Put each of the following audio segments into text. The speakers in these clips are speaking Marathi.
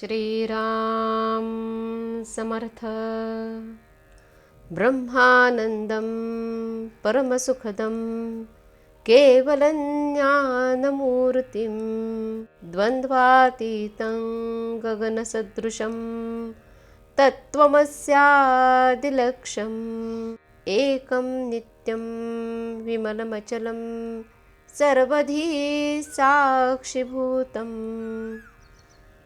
श्रीराम समर्थ। ब्रह्मानन्दं परमसुखदं केवलं ज्ञानमूर्तिं द्वन्द्वातीतं गगनसदृशं तत्त्वमस्यादिलक्ष्यम् एकं नित्यं विमलमचलं सर्वधी साक्षिभूतम्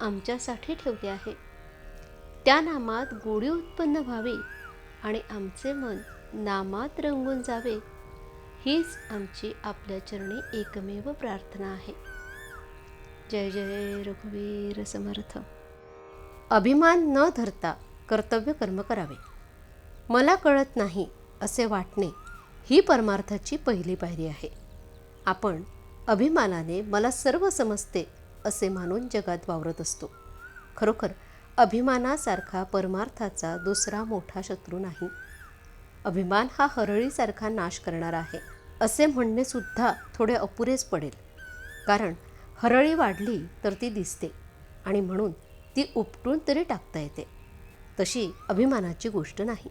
आमच्यासाठी ठेवले आहे. त्या नामात गोडी उत्पन्न व्हावी आणि आमचे मन नामात रंगून जावे हीच आमची आपल्या चरणी एकमेव प्रार्थना आहे. जय जय रघुवीर समर्थ. अभिमान न धरता कर्तव्य कर्म करावे. मला कळत नाही असे वाटणे ही परमार्थाची पहिली पायरी आहे. आपण अभिमानाने मला सर्व समजते असे मानून जगात वावरत असतो. खरोखर अभिमानासारखा परमार्थाचा दुसरा मोठा शत्रू नाही. अभिमान हा हरळीसारखा नाश करणारा आहे असे म्हणणेसुद्धा थोडे अपुरेच पडेल. कारण हरळी वाढली तर ती दिसते आणि म्हणून ती उपटून तरी टाकता येते. तशी अभिमानाची गोष्ट नाही.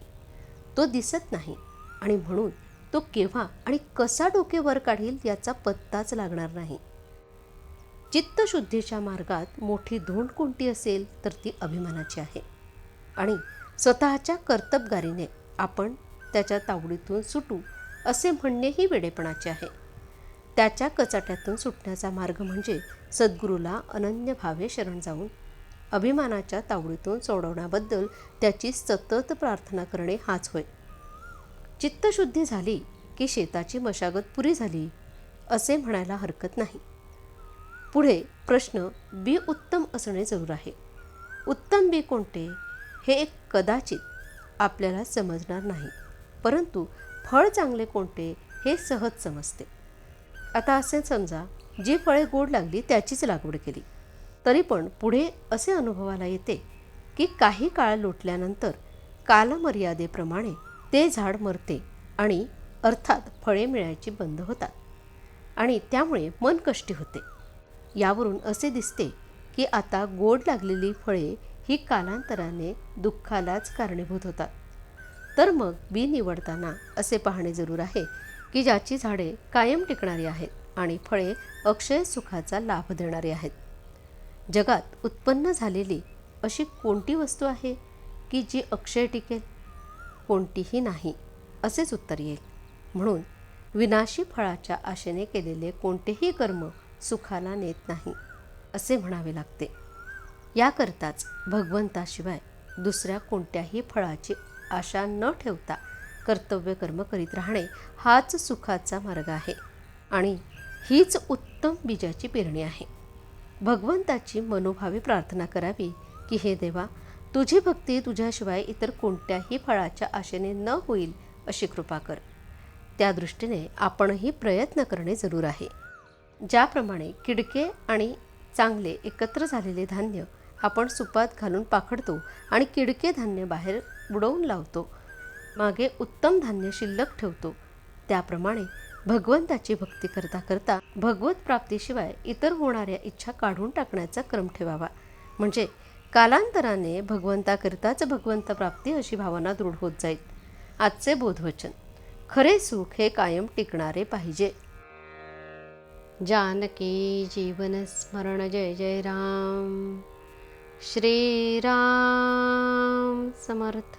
तो दिसत नाही आणि म्हणून तो केव्हा आणि कसा डोके वर काढील याचा पत्ताच लागणार नाही. चित्तशुद्धीच्या मार्गात मोठी धोंड कोणती असेल तर ती अभिमानाची आहे. आणि स्वतःच्या कर्तबगारीने आपण त्याच्या तावडीतून सुटू असे म्हणणेही वेडेपणाचे आहे. त्याच्या कचाट्यातून सुटण्याचा मार्ग म्हणजे सद्गुरूला अनन्य भावे शरण जाऊन अभिमानाच्या तावडीतून सोडवण्याबद्दल त्याची सतत प्रार्थना करणे हाच होय. चित्तशुद्धी झाली की शेताची मशागत पुरी झाली असे म्हणायला हरकत नाही. पुढे प्रश्न बी उत्तम असणे जरूर आहे. उत्तम बी कोणते? हे एक कदाचित आपल्याला समजणार नाही. परंतु फळ चांगले कोणते हे सहज समजते. आता असे समजा जी फळे गोड लागली त्याचीच लागवड केली. तरी पण पुढे असे अनुभवाला येते की काही काळ लोटल्यानंतर कालमर्यादेप्रमाणे ते झाड मरते आणि अर्थात फळे मिळायची बंद होतात आणि त्यामुळे मन कष्टी होते. यावरून असे दिसते की आता गोड लागलेली फळे ही कालांतराने दुःखालाच कारणीभूत होतात. तर मग बी निवडताना असे पाहणे जरूर आहे की ज्याची झाडे कायम टिकणारी आहेत आणि फळे अक्षय सुखाचा लाभ देणारी आहेत. जगात उत्पन्न झालेली अशी कोणती वस्तू आहे की जी अक्षय टिकेल? कोणतीही नाही असेच उत्तर येईल. म्हणून विनाशी फळाच्या आशेने केलेले कोणतेही कर्म सुखाला नेत नाही असे म्हणावे लागते. याकरताच भगवंताशिवाय दुसऱ्या कोणत्याही फळाची आशा न ठेवता कर्तव्य कर्म करीत राहणे हाच सुखाचा मार्ग आहे आणि हीच उत्तम बीजाची पेरणी आहे. भगवंताची मनोभावी प्रार्थना करावी की हे देवा तुझी भक्ती तुझ्याशिवाय इतर कोणत्याही फळाच्या आशेने न होईल अशी कृपा कर. त्या दृष्टीने आपणही प्रयत्न करणे जरूर आहे. ज्याप्रमाणे किडके आणि चांगले एकत्र झालेले धान्य आपण सुपात घालून पाखडतो आणि किडके धान्य बाहेर बुडवून लावतो मागे उत्तम धान्य शिल्लक ठेवतो त्याप्रमाणे भगवंताची भक्ती करता करता भगवत प्राप्तीशिवाय इतर होणाऱ्या इच्छा काढून टाकण्याचा क्रम ठेवावा. म्हणजे कालांतराने भगवंताकरताच भगवंत प्राप्ती अशी भावना दृढ होत जाईल. आजचे बोधवचन खरे सुख हे कायम टिकणारे पाहिजे. जानकी जीवन स्मरण जय जय राम। श्रीराम समर्थ।